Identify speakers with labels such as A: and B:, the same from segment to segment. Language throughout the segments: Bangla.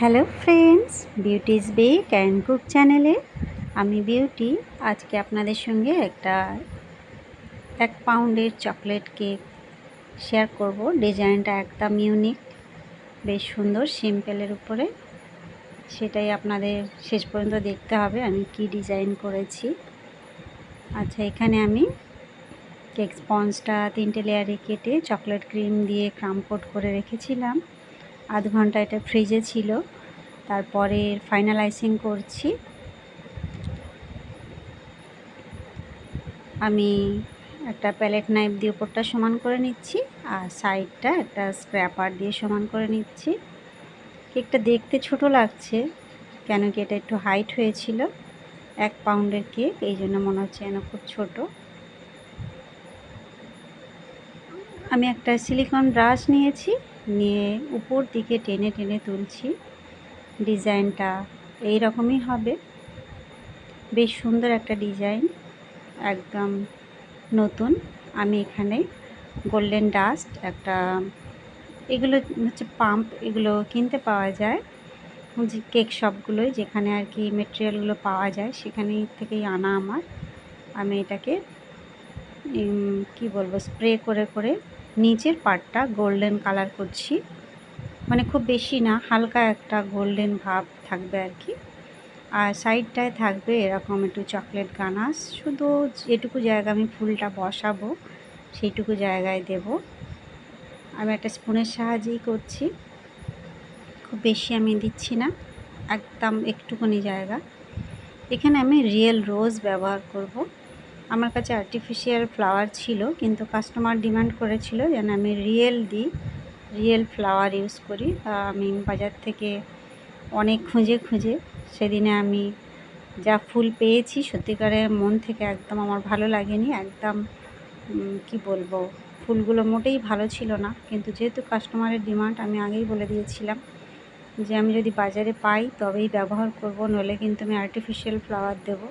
A: Hello friends, Beauty's bake and cook চ্যানেলে আমি বিউটি। আজকে আপনাদের সঙ্গে একটা এক পাউন্ডের চকলেট কেক শেয়ার করব। ডিজাইনটা একদম ইউনিক, বেশ সুন্দর, সিম্পলের উপরে। সেটাই আপনাদের শেষ পর্যন্ত দেখতে হবে আমি কি ডিজাইন করেছি। আচ্ছা এখানে আমি কেক স্পঞ্জটা তিনটে লেয়ারে কেটে চকলেট ক্রিম দিয়ে ক্রাম কোট করে রেখেছিলাম। আধ ঘণ্টা এটা ফ্রিজে ছিল। তারপরে ফাইনালাইজিং করছি। আমি একটা প্যালেট নাইফ দিয়ে উপরটা সমান করে নিচ্ছি আর সাইডটা একটা স্ক্র্যাপার দিয়ে সমান করে নিচ্ছি। কেকটা দেখতে ছোট লাগছে, কেন কি এটা একটু হাইট হয়েছিল, এক পাউন্ডের কেক, এই জন্য মনে হচ্ছে যেন খুব ছোটো। আমি একটা সিলিকন ব্রাশ নিয়েছি নিয়ে উপর দিকে টেনে টেনে তুলছি। ডিজাইনটা এই রকমই হবে। বেশ সুন্দর একটা ডিজাইন, একদম নতুন। আমি এখানে গোল্ডেন ডাস্ট, একটা এগুলো হচ্ছে পাম্প, এগুলো কিনতে পাওয়া যায়। যে কেক শপগুলোই যেখানে আর কি মেটেরিয়ালগুলো পাওয়া যায়, সেখানেই থেকেই আনা আমার। আমি এটাকে কি বলব, স্প্রে করে করে নিচের পার্টটা গোল্ডেন কালার করছি। মানে খুব বেশি না, হালকা একটা গোল্ডেন ভাব থাকবে আর কি। আর সাইডটায় থাকবে এরকম একটু চকলেট গানাস শুধু যেটুকু জায়গা আমি ফুলটা বসাবো, সেইটুকু জায়গায় দেব। আমি একটা স্পুনের সাহায্যেই করছি। খুব বেশি আমি দিচ্ছি না, একদম একটুখানি জায়গা। এখানে আমি রিয়েল রোজ ব্যবহার করব। আমার কাছে আর্টিফিশিয়াল ফ্লাওয়ার ছিল, কিন্তু কাস্টমার ডিমান্ড করেছিল যেন আমি রিয়েল দিই রিয়েল ফ্লাওয়ার ইউজ করি। তা আমি বাজার থেকে অনেক খুঁজে খুঁজে সেদিনে আমি যা ফুল পেয়েছি সত্যিকারের মন থেকে একদম আমার ভালো লাগেনি, একদম কি বলব, ফুলগুলো মোটেই ভালো ছিল না। কিন্তু যেহেতু কাস্টমারের ডিমান্ড আমি আগেই বলে দিয়েছিলাম যে আমি যদি বাজারে পাই তবেই ব্যবহার করব, নইলে কিন্তু আমি আর্টিফিশিয়াল ফ্লাওয়ার দেব।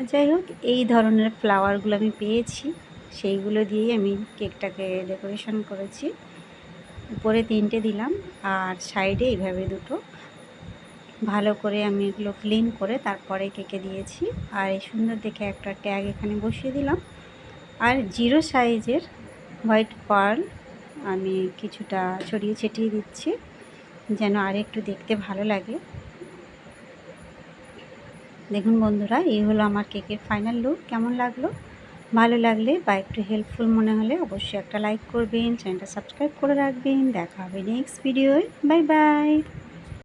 A: যাই হোক, এই ধরনের ফ্লাওয়ারগুলো আমি পেয়েছি। সেইগুলো দিয়েই আমি কেকটাকে ডেকোরেশন করেছি। উপরে তিনটে দিলাম, আর সাইডে এইভাবে দুটো। ভালো করে আমি এগুলো ক্লিন করে তারপরে কেকে দিয়েছি। আর এই সুন্দর দেখে একটা ট্যাগ এখানে বসিয়ে দিলাম। আর জিরো সাইজের হোয়াইট পার্ল আমি কিছুটা ছড়িয়ে ছিটিয়ে দিচ্ছি, যেন আর একটু দেখতে ভালো লাগে। দেখুন বন্ধুরা, এই হলো আমার কেকের ফাইনাল লুক কেমন লাগল? ভালো লাগলে বা একটু হেল্পফুল মনে হলে অবশ্যই একটা লাইক করবেন চ্যানেলটা সাবস্ক্রাইব করে রাখবেন। দেখা হবে নেক্সট ভিডিওয় বাই বাই